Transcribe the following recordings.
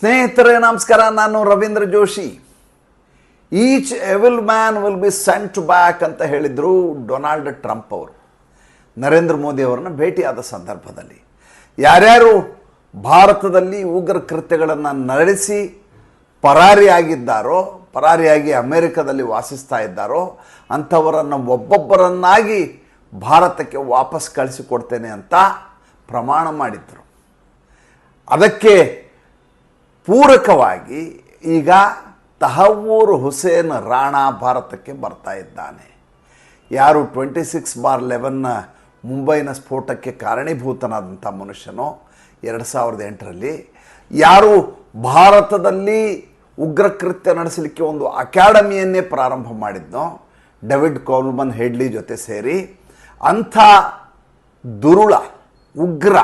ಸ್ನೇಹಿತರೆ, ನಮಸ್ಕಾರ. ನಾನು Ravindra Joshi. Each evil man will be sent back ಅಂತ ಹೇಳಿದರು ಡೊನಾಲ್ಡ್ ಟ್ರಂಪ್ ಅವರು. ನರೇಂದ್ರ ಮೋದಿ ಅವರನ್ನು ಭೇಟಿಯಾದ ಸಂದರ್ಭದಲ್ಲಿ. ಯಾರ್ಯಾರು ಭಾರತದಲ್ಲಿ ಉಗ್ರ ಕೃತ್ಯಗಳನ್ನು ನಡೆಸಿ ಪರಾರಿಯಾಗಿದ್ದಾರೋ, ಪರಾರಿಯಾಗಿ ಅಮೆರಿಕದಲ್ಲಿ ವಾಸಿಸ್ತಾ ಇದ್ದಾರೋ, ಅಂಥವರನ್ನು ಒಬ್ಬೊಬ್ಬರನ್ನಾಗಿ ಭಾರತಕ್ಕೆ ವಾಪಸ್ ಕಳಿಸಿಕೊಡ್ತೇನೆ ಅಂತ ಪ್ರಮಾಣ ಮಾಡಿದ್ದರು ಅದಕ್ಕೆ ಪೂರಕವಾಗಿ ಈಗ ತಹವೂರ್ ಹುಸೇನ್ ರಾಣಾ ಭಾರತಕ್ಕೆ ಬರ್ತಾ ಇದ್ದಾನೆ. ಯಾರು ಟ್ವೆಂಟಿ ಸಿಕ್ಸ್ ಬಾರ್ ಲೆವೆನ್ನ ಮುಂಬೈನ ಸ್ಫೋಟಕ್ಕೆ ಕಾರಣೀಭೂತನಾದಂಥ ಮನುಷ್ಯನೋ, ಎರಡು ಸಾವಿರದ ಎಂಟರಲ್ಲಿ ಯಾರು ಭಾರತದಲ್ಲಿ ಉಗ್ರ ಕೃತ್ಯ ನಡೆಸಲಿಕ್ಕೆ ಒಂದು ಅಕಾಡೆಮಿಯನ್ನೇ ಪ್ರಾರಂಭ ಮಾಡಿದ್ನೋ, ಡೇವಿಡ್ ಕೋಲ್ಮನ್ ಹೆಡ್ಲಿ ಜೊತೆ ಸೇರಿ ಅಂಥ ದುರುಳ, ಉಗ್ರ,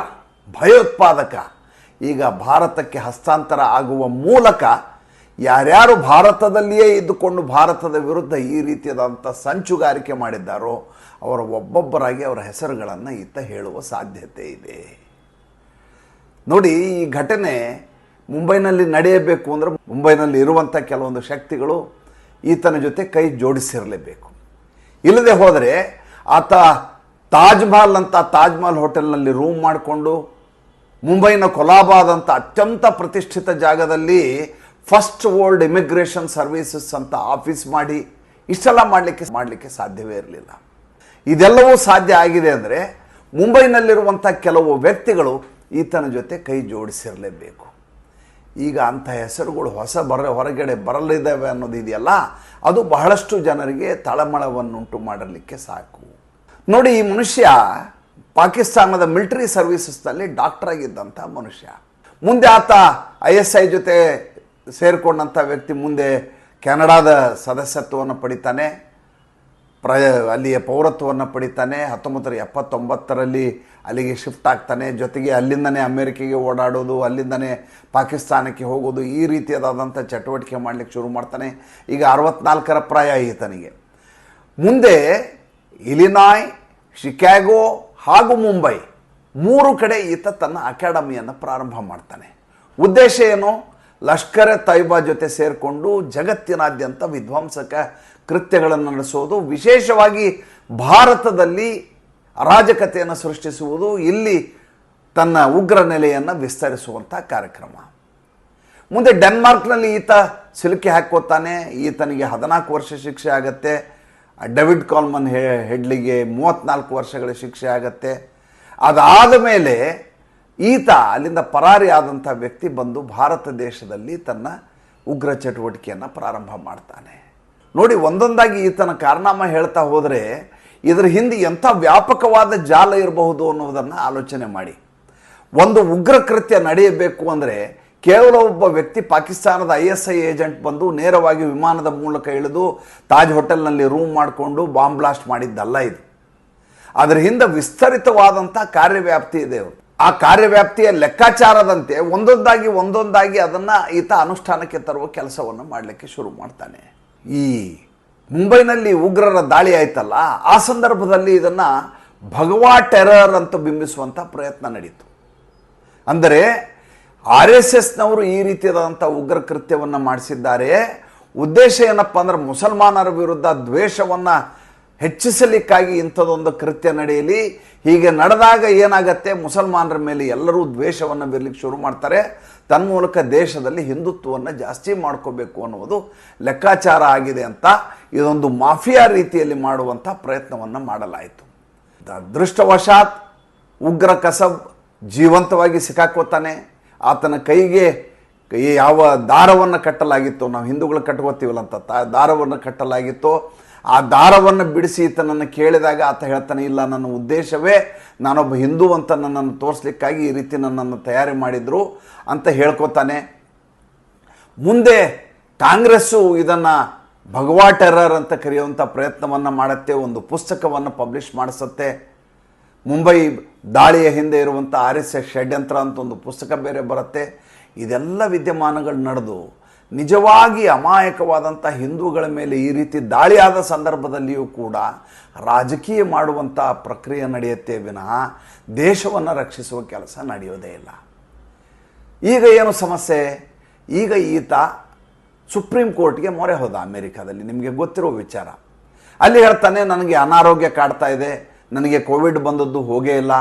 ಭಯೋತ್ಪಾದಕ ಈಗ ಭಾರತಕ್ಕೆ ಹಸ್ತಾಂತರ ಆಗುವ ಮೂಲಕ ಯಾರ್ಯಾರು ಭಾರತದಲ್ಲಿಯೇ ಇದ್ದುಕೊಂಡು ಭಾರತದ ವಿರುದ್ಧ ಈ ರೀತಿಯಾದಂಥ ಸಂಚುಗಾರಿಕೆ ಮಾಡಿದ್ದಾರೋ ಅವರ ಒಬ್ಬೊಬ್ಬರಾಗಿ ಅವರ ಹೆಸರುಗಳನ್ನು ಈತ ಹೇಳುವ ಸಾಧ್ಯತೆ ಇದೆ. ನೋಡಿ, ಈ ಘಟನೆ ಮುಂಬೈನಲ್ಲಿ ನಡೆಯಬೇಕು ಅಂದರೆ ಮುಂಬೈನಲ್ಲಿ ಇರುವಂಥ ಕೆಲವೊಂದು ಶಕ್ತಿಗಳು ಈತನ ಜೊತೆ ಕೈ ಜೋಡಿಸಿರಲೇಬೇಕು. ಇಲ್ಲದೆ ಹೋದರೆ ಆತ ತಾಜ್ ಮಹಲ್ ಅಂತ ತಾಜ್ ಮಹಲ್ ಹೋಟೆಲ್ನಲ್ಲಿ ರೂಮ್ ಮಾಡಿಕೊಂಡು ಮುಂಬೈನ ಕೊಲಾಬಾದಂಥ ಅತ್ಯಂತ ಪ್ರತಿಷ್ಠಿತ ಜಾಗದಲ್ಲಿ ಫಸ್ಟ್ ವರ್ಲ್ಡ್ ಇಮಿಗ್ರೇಷನ್ ಸರ್ವೀಸಸ್ ಅಂತ ಆಫೀಸ್ ಮಾಡಿ, ಇಷ್ಟೆಲ್ಲ ಮಾಡಲಿಕ್ಕೆ ಮಾಡಲಿಕ್ಕೆ ಸಾಧ್ಯವೇ ಇರಲಿಲ್ಲ. ಇದೆಲ್ಲವೂ ಸಾಧ್ಯ ಆಗಿದೆ ಅಂದರೆ ಮುಂಬೈನಲ್ಲಿರುವಂಥ ಕೆಲವು ವ್ಯಕ್ತಿಗಳು ಈತನ ಜೊತೆ ಕೈ ಜೋಡಿಸಿರಲೇಬೇಕು. ಈಗ ಅಂಥ ಹೆಸರುಗಳು ಹೊಸ ಬರ, ಹೊರಗಡೆ ಬರಲಿದ್ದಾವೆ ಅನ್ನೋದು ಇದೆಯಲ್ಲ, ಅದು ಬಹಳಷ್ಟು ಜನರಿಗೆ ತಳಮಳವನ್ನುಂಟು ಮಾಡಲಿಕ್ಕೆ ಸಾಕು. ನೋಡಿ ಈ ಮನುಷ್ಯ ಪಾಕಿಸ್ತಾನದ ಮಿಲಿಟರಿ ಸರ್ವೀಸಸ್ನಲ್ಲಿ ಡಾಕ್ಟರ್ ಆಗಿದ್ದಂಥ ಮನುಷ್ಯ. ಮುಂದೆ ಆತ ಐ ಎಸ್ ಐ ಜೊತೆ ಸೇರಿಕೊಂಡಂಥ ವ್ಯಕ್ತಿ ಮುಂದೆ ಕೆನಡಾದ ಸದಸ್ಯತ್ವವನ್ನು ಪಡಿತಾನೆ, ಪ್ರ, ಅಲ್ಲಿಯ ಪೌರತ್ವವನ್ನು ಪಡಿತಾನೆ ಹತ್ತೊಂಬತ್ತರ ಎಪ್ಪತ್ತೊಂಬತ್ತರಲ್ಲಿ ಅಲ್ಲಿಗೆ ಶಿಫ್ಟ್ ಆಗ್ತಾನೆ, ಜೊತೆಗೆ ಅಲ್ಲಿಂದನೇ ಅಮೇರಿಕೆಗೆ ಓಡಾಡೋದು, ಅಲ್ಲಿಂದನೇ ಪಾಕಿಸ್ತಾನಕ್ಕೆ ಹೋಗೋದು, ಈ ರೀತಿಯಾದಂಥ ಚಟುವಟಿಕೆ ಮಾಡಲಿಕ್ಕೆ ಶುರು ಮಾಡ್ತಾನೆ. ಈಗ ಅರವತ್ನಾಲ್ಕರ ಪ್ರಾಯ ಈತನಿಗೆ ಮುಂದೆ ಇಲಿನಾಯ್ ಶಿಕಾಗೋ ಹಾಗೂ ಮುಂಬೈ, ಮೂರು ಕಡೆ ಈತ ತನ್ನ ಅಕಾಡೆಮಿಯನ್ನು ಪ್ರಾರಂಭ ಮಾಡ್ತಾನೆ. ಉದ್ದೇಶ ಏನು? ಲಷ್ಕರ್ ಎ ಜೊತೆ ಸೇರಿಕೊಂಡು ಜಗತ್ತಿನಾದ್ಯಂತ ವಿಧ್ವಂಸಕ ಕೃತ್ಯಗಳನ್ನು ನಡೆಸೋದು, ವಿಶೇಷವಾಗಿ ಭಾರತದಲ್ಲಿ ಅರಾಜಕತೆಯನ್ನು ಸೃಷ್ಟಿಸುವುದು, ಇಲ್ಲಿ ತನ್ನ ಉಗ್ರ ನೆಲೆಯನ್ನು ವಿಸ್ತರಿಸುವಂಥ ಕಾರ್ಯಕ್ರಮ. ಮುಂದೆ ಡೆನ್ಮಾರ್ಕ್ನಲ್ಲಿ ಈತ ಸಿಲುಕಿ ಹಾಕೋತಾನೆ ಈತನಿಗೆ ಹದಿನಾಲ್ಕು ವರ್ಷ ಶಿಕ್ಷೆ ಆಗತ್ತೆ. ಡೇವಿಡ್ ಕಾಲ್ಮನ್ ಹೆ ಹೆಡ್ಲಿಗೆ ಮೂವತ್ತ್ನಾಲ್ಕು ವರ್ಷಗಳ ಶಿಕ್ಷೆ ಆಗತ್ತೆ. ಅದಾದ ಮೇಲೆ ಈತ ಅಲ್ಲಿಂದ ಪರಾರಿ ಆದಂಥ ವ್ಯಕ್ತಿ ಬಂದು ಭಾರತ ದೇಶದಲ್ಲಿ ತನ್ನ ಉಗ್ರ ಚಟುವಟಿಕೆಯನ್ನು ಪ್ರಾರಂಭ ಮಾಡ್ತಾನೆ. ನೋಡಿ, ಒಂದೊಂದಾಗಿ ಈತನ ಕಾರಣಾಮ ಹೇಳ್ತಾ ಹೋದರೆ ಇದರ ಹಿಂದೆ ಎಂಥ ವ್ಯಾಪಕವಾದ ಜಾಲ ಇರಬಹುದು ಅನ್ನೋದನ್ನು ಆಲೋಚನೆ ಮಾಡಿ. ಒಂದು ಉಗ್ರ ಕೃತ್ಯ ನಡೆಯಬೇಕು ಅಂದರೆ ಕೇವಲ ಒಬ್ಬ ವ್ಯಕ್ತಿ ಪಾಕಿಸ್ತಾನದ ಐ ಎಸ್ ಐ ಏಜೆಂಟ್ ಬಂದು ನೇರವಾಗಿ ವಿಮಾನದ ಮೂಲಕ ಇಳಿದು ತಾಜ್ ಹೋಟೆಲ್ನಲ್ಲಿ ರೂಮ್ ಮಾಡಿಕೊಂಡು ಬಾಂಬ್ ಬ್ಲಾಸ್ಟ್ ಮಾಡಿದ್ದಲ್ಲ ಇದು. ಅದರ ಹಿಂದೆ ವಿಸ್ತರಿತವಾದಂಥ ಕಾರ್ಯವ್ಯಾಪ್ತಿ ಇದೆ ಅವರು. ಆ ಕಾರ್ಯವ್ಯಾಪ್ತಿಯ ಲೆಕ್ಕಾಚಾರದಂತೆ ಒಂದೊಂದಾಗಿ ಒಂದೊಂದಾಗಿ ಅದನ್ನು ಈತ ಅನುಷ್ಠಾನಕ್ಕೆ ತರುವ ಕೆಲಸವನ್ನು ಮಾಡಲಿಕ್ಕೆ ಶುರು ಮಾಡ್ತಾನೆ. ಈ ಮುಂಬೈನಲ್ಲಿ ಉಗ್ರರ ದಾಳಿ ಆಯ್ತಲ್ಲ, ಆ ಸಂದರ್ಭದಲ್ಲಿ ಇದನ್ನು ಭಗವಾ ಟೆರರ್ ಅಂತ ಬಿಂಬಿಸುವಂಥ ಪ್ರಯತ್ನ ನಡೀತು. ಅಂದರೆ ಆರ್ ಎಸ್ ಎಸ್ನವರು ಈ ರೀತಿಯಾದಂಥ ಉಗ್ರ ಕೃತ್ಯವನ್ನು ಮಾಡಿಸಿದ್ದಾರೆ. ಉದ್ದೇಶ ಏನಪ್ಪ ಅಂದ್ರೆ ಮುಸಲ್ಮಾನರ ವಿರುದ್ಧ ದ್ವೇಷವನ್ನು ಹೆಚ್ಚಿಸಲಿಕ್ಕಾಗಿ ಇಂಥದ್ದೊಂದು ಕೃತ್ಯ ನಡೆಯಲಿ. ಹೀಗೆ ನಡೆದಾಗ ಏನಾಗತ್ತೆ? ಮುಸಲ್ಮಾನರ ಮೇಲೆ ಎಲ್ಲರೂ ದ್ವೇಷವನ್ನು ಬೀರಲಿಕ್ಕೆ ಶುರು ಮಾಡ್ತಾರೆ. ತನ್ಮೂಲಕ ದೇಶದಲ್ಲಿ ಹಿಂದುತ್ವವನ್ನು ಜಾಸ್ತಿ ಮಾಡ್ಕೋಬೇಕು ಅನ್ನುವುದು ಲೆಕ್ಕಾಚಾರ ಆಗಿದೆ ಅಂತ ಇದೊಂದು ಮಾಫಿಯಾ ರೀತಿಯಲ್ಲಿ ಮಾಡುವಂಥ ಪ್ರಯತ್ನವನ್ನು ಮಾಡಲಾಯಿತು. ಅದೃಷ್ಟವಶಾತ್ ಉಗ್ರ ಕಸಬ್ ಜೀವಂತವಾಗಿ ಸಿಕ್ಕಾಕೋತಾನೆ ಆತನ ಕೈಗೆ ಯಾವ ದಾರವನ್ನು ಕಟ್ಟಲಾಗಿತ್ತು, ನಾವು ಹಿಂದೂಗಳು ಕಟ್ಕೋತೀವಲ್ಲ ಅಂತ ತಾ- ದಾರವನ್ನು ಕಟ್ಟಲಾಗಿತ್ತು, ಆ ದಾರವನ್ನು ಬಿಡಿಸಿ ಈತನನ್ನು ಕೇಳಿದಾಗ ಆತ ಹೇಳ್ತಾನೆ, ಇಲ್ಲ, ನನ್ನ ಉದ್ದೇಶವೇ ನಾನೊಬ್ಬ ಹಿಂದೂ ಅಂತ ನನ್ನನ್ನು ತೋರಿಸ್ಲಿಕ್ಕಾಗಿ ಈ ರೀತಿ ನನ್ನನ್ನು ತಯಾರಿ ಮಾಡಿದರು ಅಂತ ಹೇಳ್ಕೊತಾನೆ. ಮುಂದೆ ಕಾಂಗ್ರೆಸ್ಸು ಇದನ್ನು ಭಗವಾ ಟೆರರ್ ಅಂತ ಕರೆಯುವಂಥ ಪ್ರಯತ್ನವನ್ನು ಮಾಡುತ್ತೆ, ಒಂದು ಪುಸ್ತಕವನ್ನು ಪಬ್ಲಿಷ್ ಮಾಡಿಸುತ್ತೆ. ಮುಂಬೈ ದಾಳಿಯ ಹಿಂದೆ ಇರುವಂಥ ಆರ್ ಎಸ್ ಎಸ್ ಷಡ್ಯಂತ್ರ ಅಂತ ಒಂದು ಪುಸ್ತಕ ಬೇರೆ ಬರುತ್ತೆ. ಇದೆಲ್ಲ ವಿದ್ಯಮಾನಗಳು ನಡೆದು ನಿಜವಾಗಿ ಅಮಾಯಕವಾದಂಥ ಹಿಂದೂಗಳ ಮೇಲೆ ಈ ರೀತಿ ದಾಳಿಯಾದ ಸಂದರ್ಭದಲ್ಲಿಯೂ ಕೂಡ ರಾಜಕೀಯ ಮಾಡುವಂಥ ಪ್ರಕ್ರಿಯೆ ನಡೆಯುತ್ತೆ ವಿನಃ ದೇಶವನ್ನು ರಕ್ಷಿಸುವ ಕೆಲಸ ನಡೆಯೋದೇ ಇಲ್ಲ. ಈಗ ಏನು ಸಮಸ್ಯೆ? ಈಗ ಈತ ಸುಪ್ರೀಂ ಕೋರ್ಟ್ಗೆ ಮೊರೆ ಹೋದ ಅಮೇರಿಕಾದಲ್ಲಿ. ನಿಮಗೆ ಗೊತ್ತಿರೋ ವಿಚಾರ. ಅಲ್ಲಿ ಹೇಳ್ತಾನೆ, ನನಗೆ ಅನಾರೋಗ್ಯ ಕಾಡ್ತಾ ಇದೆ. ನನಗೆ ಕೋವಿಡ್ ಬಂದದ್ದು ಹೋಗೇ ಇಲ್ಲ.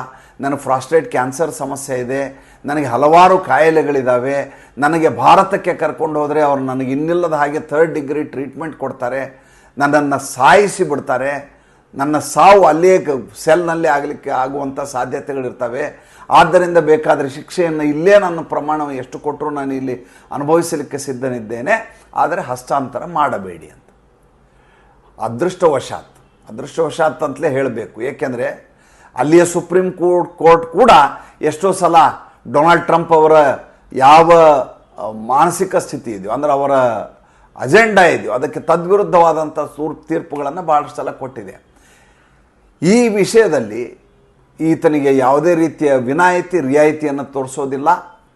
ನನಗೆ ಫ್ರಾಸ್ಟ್ರೇಟ್ ಕ್ಯಾನ್ಸರ್ ಸಮಸ್ಯೆ ಇದೆ. ನನಗೆ ಹಲವಾರು ಕಾಯಿಲೆಗಳಿದ್ದಾವೆ ನನಗೆ ಭಾರತಕ್ಕೆ ಕರ್ಕೊಂಡು ಹೋದರೆ ಅವ್ರು ನನಗೆ ಇನ್ನಿಲ್ಲದ ಹಾಗೆ ಥರ್ಡ್ ಡಿಗ್ರಿ ಟ್ರೀಟ್ಮೆಂಟ್ ಕೊಡ್ತಾರೆ. ನನ್ನನ್ನು ಸಾಯಿಸಿ ಬಿಡ್ತಾರೆ. ನನ್ನ ಸಾವು ಅಲ್ಲಿಯೇ ಸೆಲ್ನಲ್ಲಿ ಆಗಲಿಕ್ಕೆ ಆಗುವಂಥ ಸಾಧ್ಯತೆಗಳಿರ್ತವೆ. ಆದ್ದರಿಂದ ಬೇಕಾದರೆ ಶಿಕ್ಷೆಯನ್ನು ಇಲ್ಲೇ ನನ್ನ ಪ್ರಮಾಣ ಎಷ್ಟು ಕೊಟ್ಟರು ನಾನು ಇಲ್ಲಿ ಅನುಭವಿಸಲಿಕ್ಕೆ ಸಿದ್ಧನಿದ್ದೇನೆ. ಆದರೆ ಹಸ್ತಾಂತರ ಮಾಡಬೇಡಿ ಅಂತ. ಅದೃಷ್ಟವಶಾತ್ ಅದೃಷ್ಟವಶಾತ್ ಅಂತಲೇ ಹೇಳಬೇಕು. ಏಕೆಂದರೆ ಅಲ್ಲಿಯ ಸುಪ್ರೀಂ ಕೋರ್ಟ್ ಕೋರ್ಟ್ ಕೂಡ ಎಷ್ಟೋ ಸಲ ಡೊನಾಲ್ಡ್ ಟ್ರಂಪ್ ಅವರ ಯಾವ ಮಾನಸಿಕ ಸ್ಥಿತಿ ಇದೆಯೋ, ಅಂದರೆ ಅವರ ಅಜೆಂಡಾ ಇದೆಯೋ, ಅದಕ್ಕೆ ತದ್ವಿರುದ್ಧವಾದಂಥ ಸೂರ್, ತೀರ್ಪುಗಳನ್ನು ಭಾಳಷ್ಟು ಸಲ ಕೊಟ್ಟಿದೆ. ಈ ವಿಷಯದಲ್ಲಿ ಈತನಿಗೆ ಯಾವುದೇ ರೀತಿಯ ವಿನಾಯಿತಿ, ರಿಯಾಯಿತಿಯನ್ನು ತೋರಿಸೋದಿಲ್ಲ.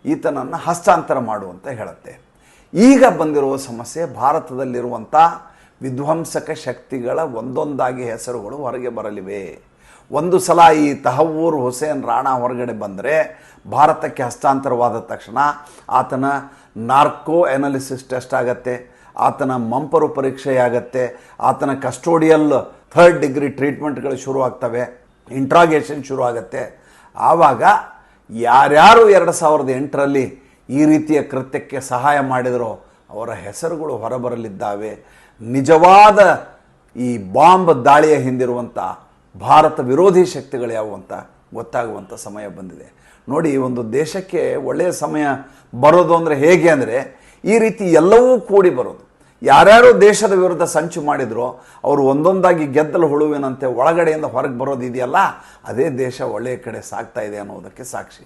ಈತನನ್ನು ಹಸ್ತಾಂತರ ಮಾಡುವಂತ ಹೇಳುತ್ತೆ. ಈಗ ಬಂದಿರುವ ಸಮಸ್ಯೆ ಭಾರತದಲ್ಲಿರುವಂಥ ವಿಧ್ವಂಸಕ ಶಕ್ತಿಗಳ ಒಂದೊಂದಾಗಿ ಹೆಸರುಗಳು ಹೊರಗೆ ಬರಲಿವೆ. ಒಂದು ಸಲ ಈ ತಹವೂರ್ ಹುಸೇನ್ ರಾಣಾ ಹೊರಗಡೆ ಬಂದರೆ ಭಾರತಕ್ಕೆ ಹಸ್ತಾಂತರವಾದ ತಕ್ಷಣ ಆತನ ನಾರ್ಕೋ ಎನಾಲಿಸಿಸ್ ಟೆಸ್ಟ್ ಆಗತ್ತೆ, ಆತನ ಮಂಪರು ಪರೀಕ್ಷೆಯಾಗತ್ತೆ, ಆತನ ಕಸ್ಟೋಡಿಯಲ್ ಥರ್ಡ್ ಡಿಗ್ರಿ ಟ್ರೀಟ್ಮೆಂಟ್ಗಳು ಶುರು ಆಗ್ತವೆ ಇಂಟ್ರಾಗೇಷನ್ ಶುರು ಆಗತ್ತೆ ಆವಾಗ ಯಾರ್ಯಾರು ಎರಡು ಸಾವಿರದ ಎಂಟರಲ್ಲಿ ಈ ರೀತಿಯ ಕೃತ್ಯಕ್ಕೆ ಸಹಾಯ ಮಾಡಿದರೋ ಅವರ ಹೆಸರುಗಳು ಹೊರಬರಲಿದ್ದಾವೆ. ನಿಜವಾದ ಈ ಬಾಂಬ್ ದಾಳಿಯ ಹಿಂದಿರುವಂಥ ಭಾರತ ವಿರೋಧಿ ಶಕ್ತಿಗಳು ಯಾವುವು ಅಂತ ಗೊತ್ತಾಗುವಂಥ ಸಮಯ ಬಂದಿದೆ. ನೋಡಿ ಒಂದು ದೇಶಕ್ಕೆ ಒಳ್ಳೆಯ ಸಮಯ ಬರೋದು ಅಂದರೆ ಹೇಗೆ ಅಂದರೆ, ಈ ರೀತಿ ಎಲ್ಲವೂ ಕೂಡಿ ಬರೋದು. ಯಾರ್ಯಾರು ದೇಶದ ವಿರುದ್ಧ ಸಂಚು ಮಾಡಿದ್ರೋ, ಅವರು ಒಂದೊಂದಾಗಿ ಗೆದ್ದಲು ಹುಳುವಿನಂತೆ ಒಳಗಡೆಯಿಂದ ಹೊರಗೆ ಬರೋದು ಇದೆಯಲ್ಲ ಅದೇ ದೇಶ ಒಳ್ಳೆಯ ಕಡೆ ಸಾಗ್ತಾ ಇದೆ ಅನ್ನೋದಕ್ಕೆ ಸಾಕ್ಷಿ.